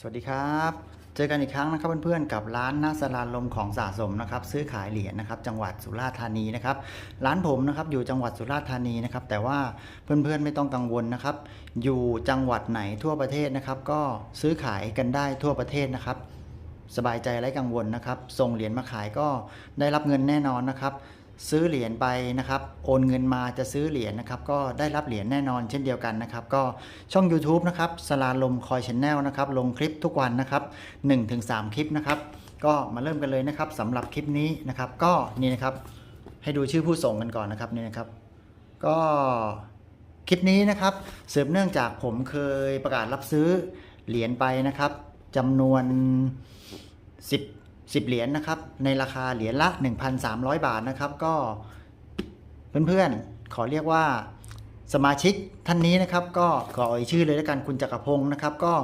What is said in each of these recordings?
สวัสดีครับ เจอกันอีกครั้งนะครับเพื่อนๆกับร้านหน้าสลานลมของสะสมนะครับซื้อขายเหรียญนะครับจังหวัดสุราษฎร์ธานีนะครับร้านผมนะครับอยู่จังหวัดสุราษฎร์ธานีนะครับแต่ว่าเพื่อนๆไม่ต้องกังวลนะครับอยู่จังหวัดไหนทั่วประเทศนะครับก็ซื้อขายกันได้ทั่วประเทศนะครับสบายใจไร้กังวลนะครับส่งเหรียญมาขายก็ได้รับเงินแน่นอนนะครับ ซื้อเหรียญไปนะครับ โอนเงินมาจะซื้อเหรียญนะครับ ก็ได้รับเหรียญแน่นอนเช่นเดียวกันนะครับ ก็ช่อง YouTube นะครับสลาลมคอยชแนลนะครับ ลงคลิปทุกวันนะครับ 1-3 คลิปนะครับ ก็มาเริ่มกันเลยนะครับสำหรับคลิปนี้นะครับ ก็นี่นะครับ ให้ดูชื่อผู้ส่งกันก่อนนะครับนี่นะครับ ก็คลิปนี้นะครับสืบเนื่องจากผมเคยประกาศรับซื้อเหรียญไปนะครับจำนวน 10 10 เหรียญนะครับ ในราคาเหรียญละ 1,300 บาทนะครับ ก็เพื่อนๆ ขอเรียกว่าสมาชิกท่านนี้นะครับ ก็ขอเอ่ยชื่อเลยแล้วกันคุณจักรพงศ์นะครับ ก็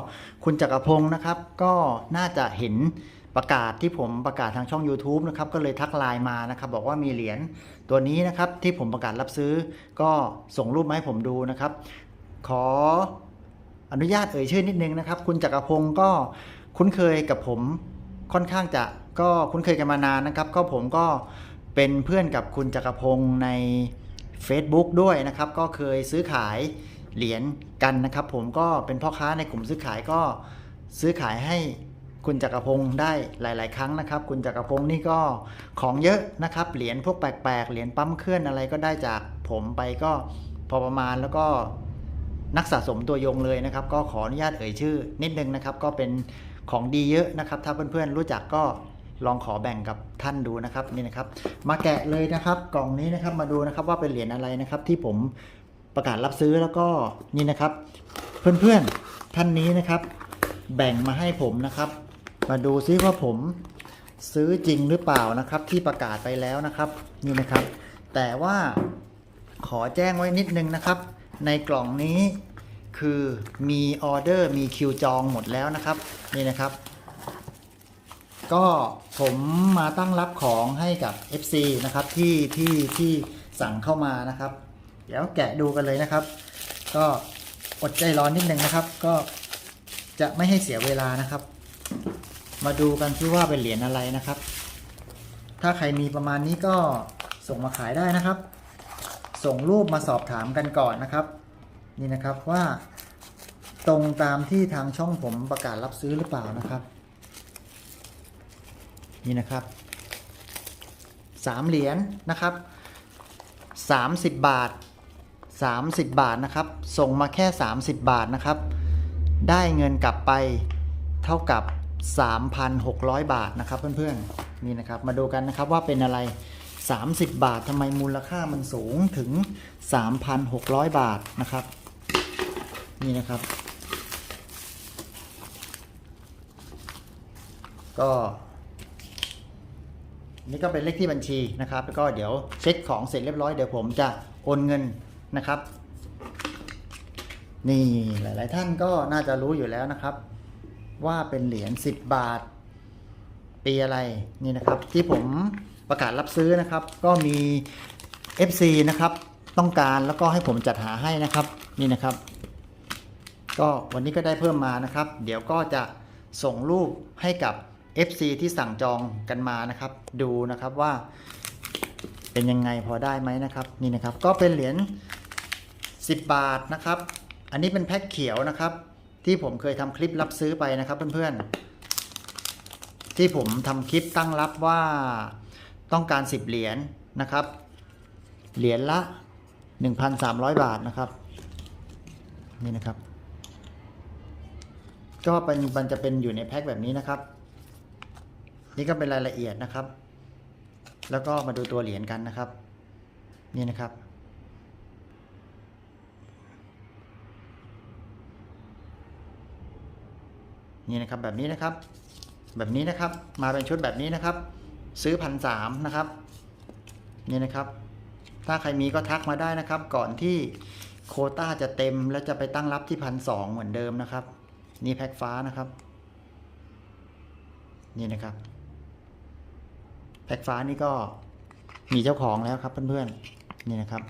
คุณจักรพงศ์นะครับ ก็น่าจะเห็นประกาศที่ผมประกาศทางช่อง YouTube นะครับก็เลยทักไลน์มานะครับ บอกว่ามีเหรียญตัวนี้นะครับ ที่ผมประกาศรับซื้อ ก็ส่งรูปมาให้ผมดูนะครับ ขออนุญาตเอ่ยชื่อนิดนึงนะครับ คุณจักรพงศ์ก็คุ้นเคยกับผม ค่อนข้างจะก็คุ้นเคยกันมานานนะครับก็ผมก็เป็นเพื่อนกับคุณจักรพงศ์ใน Facebook ด้วยนะครับ ก็เคยซื้อขายเหรียญกันนะครับ ผมก็เป็นพ่อค้าในกลุ่มซื้อขายก็ซื้อขายให้คุณจักรพงศ์ได้หลาย ๆ ครั้งนะครับ คุณจักรพงศ์นี่ก็ของเยอะนะครับ เหรียญพวกแปลก ๆ เหรียญปั๊มเคลื่อนอะไรก็ได้จากผมไปก็พอประมาณแล้วก็นักสะสมตัวยงเลยนะครับ ก็ขออนุญาตเอ่ยชื่อนิดนึงนะครับ ก็เป็น ของดีเยอะนะครับ ถ้าเพื่อนๆรู้จักก็ลองขอแบ่งกับท่านดูนะครับนี่นะครับ มาแกะเลยนะครับ กล่องนี้นะครับมาดูนะครับว่าเป็นเหรียญอะไรนะครับ ที่ผมประกาศรับซื้อแล้วก็นี่นะครับ เพื่อนๆท่านนี้นะครับ แบ่งมาให้ผมนะครับ มาดูซิว่าผมซื้อจริงหรือเปล่านะครับ ที่ประกาศไปแล้วนะครับนี่นะครับ แต่ว่าขอแจ้งไว้นิดนึงนะครับ ในกล่องนี้ คือมีออเดอร์มีคิวจองหมดแล้วนะครับนี่นะครับ ก็ผมมาตั้งรับของให้กับ FC นะครับที่ที่ที่สั่งเข้ามานะครับ เดี๋ยวแกะดูกันเลยนะครับ ก็อดใจร้อนนิดนึงนะครับ ก็จะไม่ให้เสียเวลานะครับ มาดูกันซิว่าเป็นเหรียญอะไรนะครับ ถ้าใครมีประมาณนี้ก็ส่งมาขายได้นะครับ ส่งรูปมาสอบถามกันก่อนนะครับ นี่นะครับว่าตรงตามที่ทางช่องผมประกาศรับซื้อหรือเปล่านะครับ นี่นะครับสามเหรียญนะครับสามสิบบาทสามสิบบาทนะครับ ส่งมาแค่สามสิบบาทนะครับ ได้เงินกลับไปเท่ากับ 3,600 บาทนะครับเพื่อนๆนี่นะครับมาดูกันนะครับว่าเป็นอะไร 30 บาททำไมมูลค่ามันสูงถึง 3,600 บาทนะครับ นี่นะครับ ก็นี่ก็เป็นเลขที่บัญชีนะครับ แล้วก็เดี๋ยวเช็คของเสร็จเรียบร้อยเดี๋ยวผมจะโอนเงินนะครับ นี่หลาย ๆ ท่านก็น่าจะรู้อยู่แล้วนะครับ ว่าเป็นเหรียญ10 บาท ปีอะไรนี่นะครับ ที่ผมประกาศรับซื้อนะครับ ก็มี FC นะครับ ต้องการแล้วก็ให้ผมจัดหาให้นะครับ นี่นะครับ ก็วันนี้ก็ได้เพิ่มมานะครับ เดี๋ยวก็จะส่งรูปให้กับ FC ที่สั่งจองกันมานะครับ ดูนะครับว่า เป็นยังไงพอได้ไหมนะครับ นี่นะครับ ก็เป็นเหรียญ10 บาทนะครับ อันนี้เป็นแพ็คเขียวนะครับ ที่ผมเคยทำคลิปรับซื้อไปนะครับเพื่อนๆ ที่ผมทำคลิปตั้งรับว่าต้องการ 10 เหรียญนะครับ เหรียญละ 1,300 บาทนะครับ นี่นะครับ ก็เป็นมันจะเป็นอยู่ในแพ็คแบบนี้นะครับ นี่ก็เป็นรายละเอียดนะครับ แล้วก็มาดูตัวเหรียญกันนะครับ นี่นะครับ นี่นะครับแบบนี้นะครับ แบบนี้นะครับ มาเป็นชุดแบบนี้นะครับ ซื้อพันสามนะครับ นี่นะครับ ถ้าใครมีก็ทักมาได้นะครับ ก่อนที่โคต้าจะเต็มแล้วจะไปตั้งรับที่พันสองเหมือนเดิมนะครับ นี่แพ็กฟ้านะครับ นี่นะครับ แพ็กฟ้านี่ก็มีเจ้าของแล้วครับเพื่อนๆ นี่นะครับ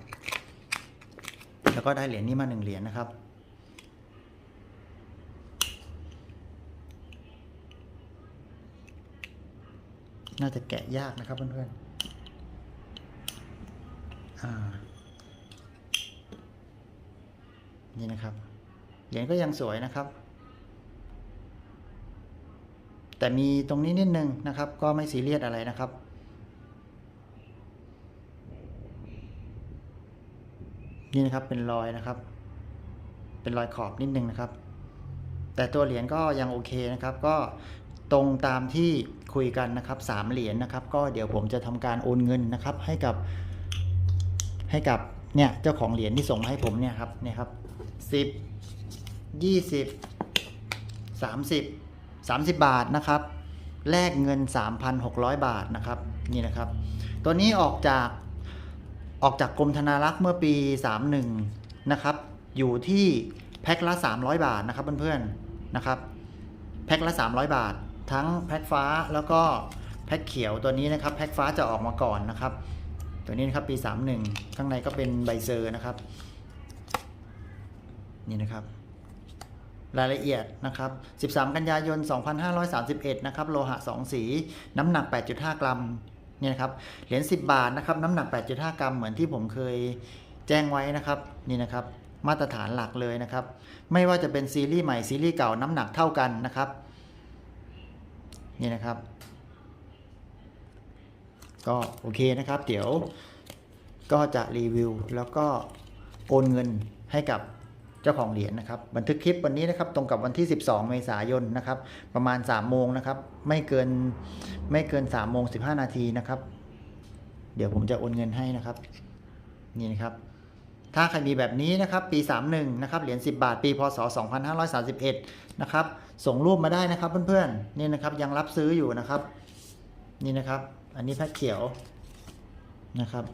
แล้วก็ได้เหรียญนี้มาหนึ่งเหรียญนะครับ น่าจะแกะยากนะครับเพื่อนๆนี่นะครับ เหรียญก็ยังสวยนะครับ แต่มีตรงนี้นิดนึงนะครับ ก็ไม่ซีเรียสอะไรนะครับ นี่นะครับเป็นรอยนะครับ เป็นรอยขอบนิดนึงนะครับ แต่ตัวเหรียญก็ยังโอเคนะครับ ก็ตรงตามที่คุยกันนะครับสามเหรียญนะครับ ก็เดี๋ยวผมจะทำการโอนเงินนะครับ ให้กับให้กับเนี่ยเจ้าของเหรียญที่ส่งมาให้ผมเนี่ยครับเนี่ยครับสิบยี่สิบสามสิบ สามสิบบาทนะครับ แลกเงิน 3,600 บาทนะครับนี่นะครับ ตัวนี้ออกจากออกจากกรมธนารักษ์เมื่อปี 31 นะครับ อยู่ที่แพ็คละ 300 บาทนะครับเพื่อนๆนะครับ แพ็คละ 300 บาท ทั้งแพ็คฟ้าแล้วก็แพ็คเขียวตัวนี้นะครับแพ็คฟ้าจะออกมาก่อนนะครับ ตัวนี้นะครับปี 31 ข้างในก็เป็นใบเซอร์นะครับ นี่นะครับ รายละเอียดนะครับ 13 กันยายน 2531 นะครับ โลหะ 2 สี น้ำหนัก 8.5 กรัม เนี่ยครับ เหรียญ 10 บาทนะครับ น้ำหนัก 8.5 กรัม เหมือนที่ผมเคยแจ้งไว้นะครับ นี่นะครับ มาตรฐานหลักเลยนะครับ ไม่ว่าจะเป็นซีรีส์ใหม่ ซีรีส์เก่า น้ำหนักเท่ากันนะครับ นี่นะครับ ก็โอเคนะครับ เดี๋ยวก็จะรีวิวแล้วก็โอนเงินให้กับ เจ้าของเหรียญนะครับ บันทึกคลิปวันนี้นะครับตรงกับวันที่ 12 เมษายนนะครับ ประมาณ 3 โมงนะครับ ไม่เกินไม่เกิน3โมง15 นาทีนะครับ เดี๋ยวผมจะโอนเงินให้นะครับ นี่นะครับถ้าใครมีแบบนี้นะครับปี 31 นะครับเหรียญ10 บาท ปีพศ 2531 นะครับ ส่งรูปมาได้นะครับเพื่อนๆนี่นะครับยังรับซื้ออยู่นะครับ นี่นะครับ อันนี้แพ็คเขียวนะครับ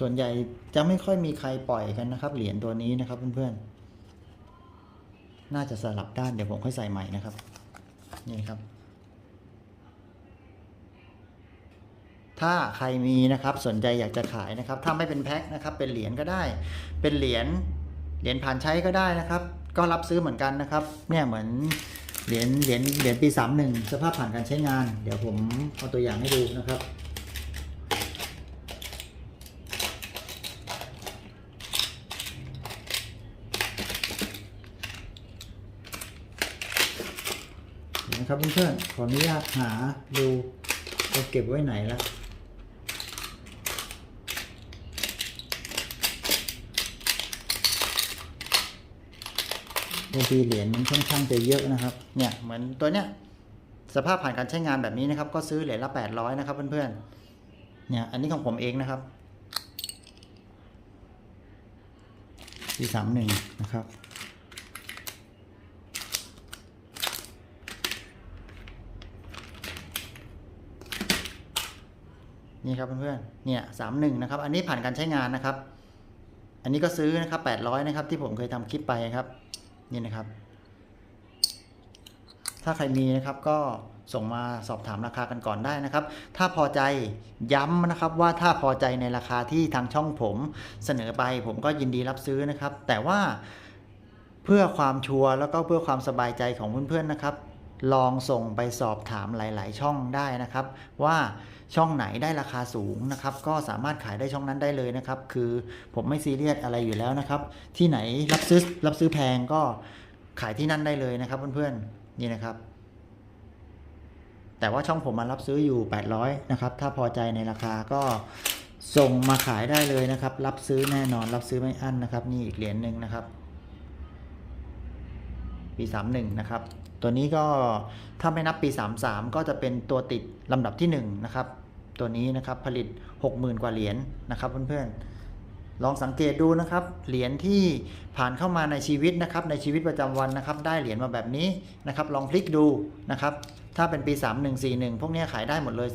ส่วนใหญ่จะไม่ค่อยมีใครปล่อยกันนะครับ เหรียญตัวนี้นะครับเพื่อนๆ น่าจะสลับด้านเดี๋ยวผมค่อยใส่ใหม่นะครับ นี่ครับ ถ้าใครมีนะครับสนใจอยากจะขายนะครับ ถ้าไม่เป็นแพ็คนะครับ เป็นเหรียญก็ได้ เป็นเหรียญเหรียญผ่านใช้ก็ได้นะครับ ก็รับซื้อเหมือนกันนะครับ เนี่ยเหมือนเหรียญเหรียญเหรียญปี31สภาพผ่านการใช้งาน เดี๋ยวผมเอาตัวอย่างให้ดูนะครับ นะครับเพื่อนๆขออนุญาตหาดูเราเก็บไว้ไหนล้วบางทีเหรียญมันค่อนข้างจะเยอะนะครับ เนี่ยเหมือนตัวเนี้ยสภาพผ่านการใช้งานแบบนี้นะครับ ก็ซื้อเหรียญละ800นะครับเพื่อนๆ เนี่ยอันนี้ของผมเองนะครับปีสามหนึ่งนะครับ นี่ครับเพื่อนๆ เนี่ยสามหนึ่งนะครับ อันนี้ผ่านการใช้งานนะครับ อันนี้ก็ซื้อนะครับแปดร้อยนะครับ ที่ผมเคยทำคลิปไปครับ นี่นะครับ ถ้าใครมีนะครับก็ส่งมาสอบถามราคากันก่อนได้นะครับ ถ้าพอใจย้ำนะครับว่าถ้าพอใจในราคาที่ทางช่องผมเสนอไป ผมก็ยินดีรับซื้อนะครับ แต่ว่าเพื่อความชัวร์แล้วก็เพื่อความสบายใจของเพื่อนๆนะครับ ลองส่งไปสอบถามหลาย ๆ ช่องได้นะครับ ว่าช่องไหนได้ราคาสูงนะครับ ก็สามารถขายได้ช่องนั้นได้เลยนะครับ คือผมไม่ซีเรียสอะไรอยู่แล้วนะครับ ที่ไหนรับซื้อรับซื้อแพงก็ขายที่นั่นได้เลยนะครับ เพื่อน ๆ นี่นะครับ แต่ว่าช่องผมมารับซื้ออยู่ 800 นะครับ ถ้าพอใจในราคาก็ส่งมาขายได้เลยนะครับ รับซื้อแน่นอนรับซื้อไม่อั้นนะครับ นี่อีกเหรียญหนึ่งนะครับ ปี 31 นะครับ ตัวนี้ก็ถ้าไม่นับปี 33 ก็จะเป็นตัวติดลำดับที่1นะครับ ตัวนี้นะครับผลิต 60,000 กว่าเหรียญนะครับเพื่อนๆ ลองสังเกตดูนะครับ เหรียญที่ผ่านเข้ามาในชีวิตนะครับ ในชีวิตประจำวันนะครับ ได้เหรียญมาแบบนี้นะครับ ลองพลิกดูนะครับ ถ้าเป็นปี 3141 พวกนี้ขายได้หมดเลย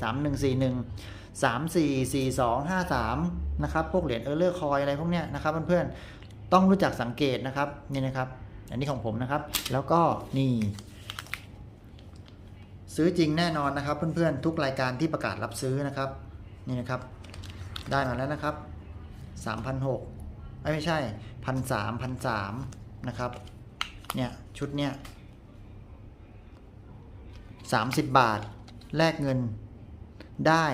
3141 3442 53 นะครับ พวกเหรียญเออร์เลอร์คอยอะไรพวกเนี้ยนะครับเพื่อนๆ ต้องรู้จักสังเกตนะครับ นี่นะครับ อันนี้ของผมนะครับ แล้วก็นี่ ซื้อจริงแน่นอนนะครับ เพื่อนๆทุกรายการที่ประกาศรับซื้อนะครับ นี่นะครับ ได้มาแล้วนะครับ3,006เอ้ยไม่ใช่พันสามพันสามนะครับ เนี่ย ชุดเนี้ยสามสิบบาท แลกเงินได้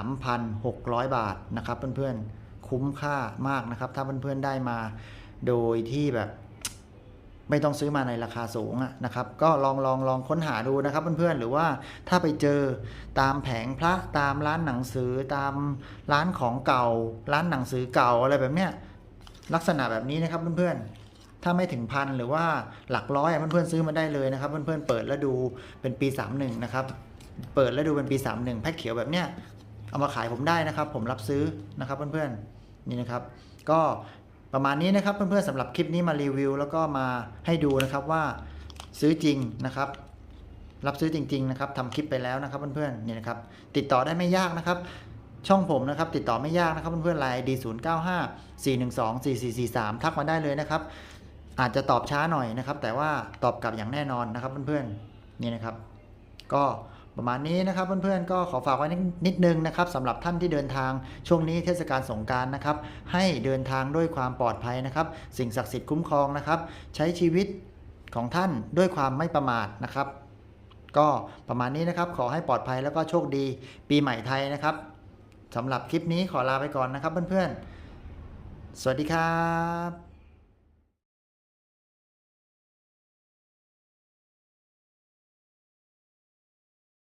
3,600 บาทนะครับเพื่อนๆ คุ้มค่ามากนะครับ ถ้าเพื่อนๆ ได้มา โดยที่แบบ ไม่ต้องซื้อมาในราคาสูงอะนะครับ ก็ลองลองลองค้นหาดูนะครับเพื่อนๆ หรือว่าถ้าไปเจอตามแผงพระตามร้านหนังสือตามร้านของเก่า ร้านหนังสือเก่าอะไรแบบเนี้ยลักษณะแบบนี้นะครับเพื่อนๆ ถ้าไม่ถึงพันหรือว่าหลักร้อยเพื่อนๆซื้อมาได้เลยนะครับ เพื่อนๆเปิดแล้วดูเป็นปี 31 นะครับ เปิดแล้วดูเป็นปี 31 แพ็คเขียวแบบเนี้ยเอามาขายผมได้นะครับ ผมรับซื้อนะครับเพื่อนๆนี่นะครับ ก็ ประมาณนี้นะครับเพื่อนๆสำหรับคลิปนี้มารีวิว แล้วก็มาให้ดูนะครับว่าซื้อจริงนะครับ รับซื้อจริง ๆ นะครับทำคลิปไปแล้วนะครับเพื่อนๆนี่นะครับ ติดต่อได้ไม่ยากนะครับ ช่องผมนะครับ ติดต่อไม่ยากนะครับเพื่อนๆไลน์ดีศูนย์เก้าห้าสี่หนึ่งสองสี่สี่สี่สามทักมาได้เลยนะครับ อาจจะตอบช้าหน่อยนะครับ แต่ว่าตอบกลับอย่างแน่นอนนะครับเพื่อนๆนี่นะครับ ก็ ประมาณนี้นะครับเพื่อนๆก็ขอฝากไว้นิดนึงนะครับสำหรับท่านที่เดินทางช่วงนี้เทศกาลสงการนะครับ ให้เดินทางด้วยความปลอดภัยนะครับ สิ่งศักดิ์สิทธิ์คุ้มครองนะครับ ใช้ชีวิตของท่านด้วยความไม่ประมาทนะครับ ก็ประมาณนี้นะครับ ขอให้ปลอดภัยแล้วก็โชคดีปีใหม่ไทยนะครับสำหรับคลิปนี้ขอลาไปก่อนนะครับเพื่อนๆ สวัสดีครับ